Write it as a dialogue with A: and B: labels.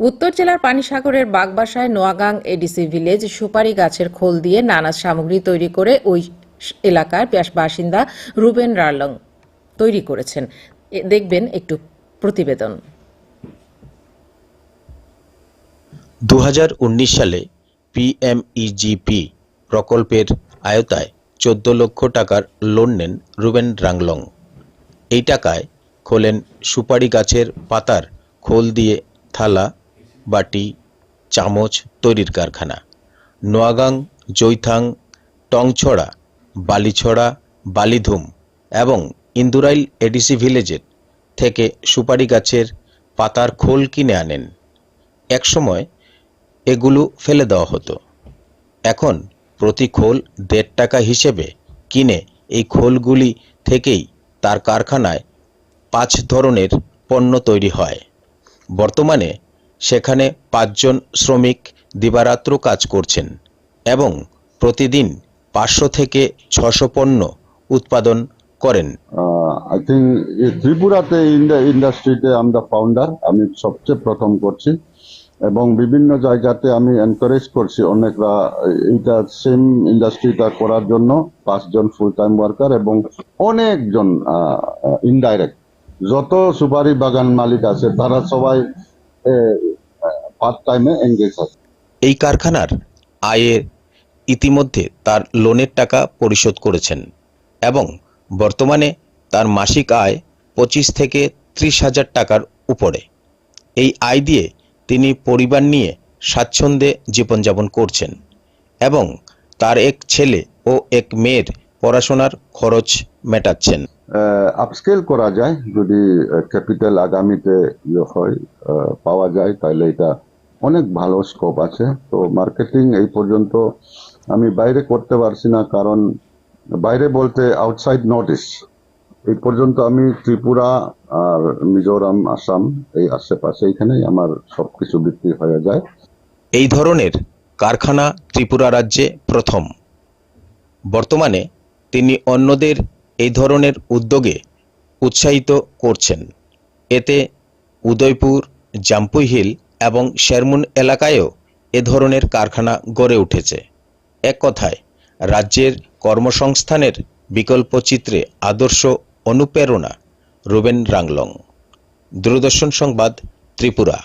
A: উত্তর জেলার পানিসাগরের বাগবাসায় নোয়াগাং ADC village সুপারি গাছের খোল দিয়ে নানা সামগ্রী তৈরি করে ওই এলাকার বাসিন্দা রুবেন রার্লং তৈরি করেছেন। দেখবেন একটু প্রতিবেদন।
B: দু হাজার উনিশ সালে পিএমইজিপি প্রকল্পের আয়তায় চোদ্দ লক্ষ টাকার লোন নেন রুবেন রাংলং এই টাকায় খোলেন সুপারি গাছের পাতার খোল দিয়ে থালা বাটি, চামচ তৈরির কারখানা। নোয়াগাং, জৈথাং, টংছড়া, বালিছড়া, বালিধুম এবং ইন্দুরাইল এডিসি ভিলেজের থেকে সুপারি গাছের পাতার খোল কিনে আনেন। একসময় এগুলো ফেলে দেওয়া হতো। এখন প্রতি খোল দেড় টাকা হিসেবে কিনে এই খোলগুলি থেকেই তার কারখানায় পাঁচ ধরনের পণ্য তৈরি হয়। বর্তমানে সেখানে পাঁচজন শ্রমিক দিবারাত্র কাজ করছেন এবং প্রতিদিন পাঁচশো থেকে ছশো পণ্য উৎপাদন করেন।
C: আই থিঙ্ক ত্রিপুরাতে ইন্ডাস্ট্রিতে আমরা ফাউন্ডার আমি সবচেয়ে প্রথম করছি এবং বিভিন্ন জায়গাতে আমি এনকারেজ করছি অনেকরা, এইটা সেম ইন্ডাস্ট্রিটা করার জন্য, পাঁচজন ফুল টাইম ওয়ার্কার এবং অনেকজন ইনডাইরেক্ট যত সুপারি বাগান মালিক আছে, তারা সবাই পার্ট টাইমে এঙ্গেজ আছে
B: এই কারখানার আয়ের ইতিমধ্যে তার লোনের টাকা পরিশোধ করেছেন এবং বর্তমানে তার মাসিক আয় পঁচিশ থেকে ত্রিশ হাজার টাকার উপরে। এই আয় দিয়ে তিনি পরিবার নিয়ে স্বাচ্ছন্দ্যে জীবনযাপন করছেন এবং তার এক ছেলে ও এক মেয়ের পড়াশোনার খরচ মেটাচ্ছেন।
C: আপস্কেল করা যায়। যদি ক্যাপিটাল আগামীতে ইয়ে হয় পাওয়া যায় তাহলে এটা অনেক ভালো স্কোপ আছে। তো মার্কেটিং এই পর্যন্ত আমি বাইরে করতে পারছি না, কারণ বাইরে বলতে আউটসাইড নর্থ ইস্ট এই পর্যন্ত আমি ত্রিপুরা আর মিজোরাম, আসাম এই আশেপাশে এইখানেই আমার সবকিছু বিক্রি হয়ে যায়।
B: এই ধরনের কারখানা ত্রিপুরা রাজ্যে প্রথম। বর্তমানে তিনি অন্যদের এই ধরনের উদ্যোগে উৎসাহিত করছেন। এতে উদয়পুর, জাম্পুই হিল এবং শেরমুন এলাকায়ও এ ধরনের কারখানা গড়ে উঠেছে। এক কথায়, রাজ্যের কর্মসংস্থানের বিকল্প চিত্রে আদর্শ অনুপ্রেরণা রুবেন রাংলং। দূরদর্শন সংবাদ ত্রিপুরা।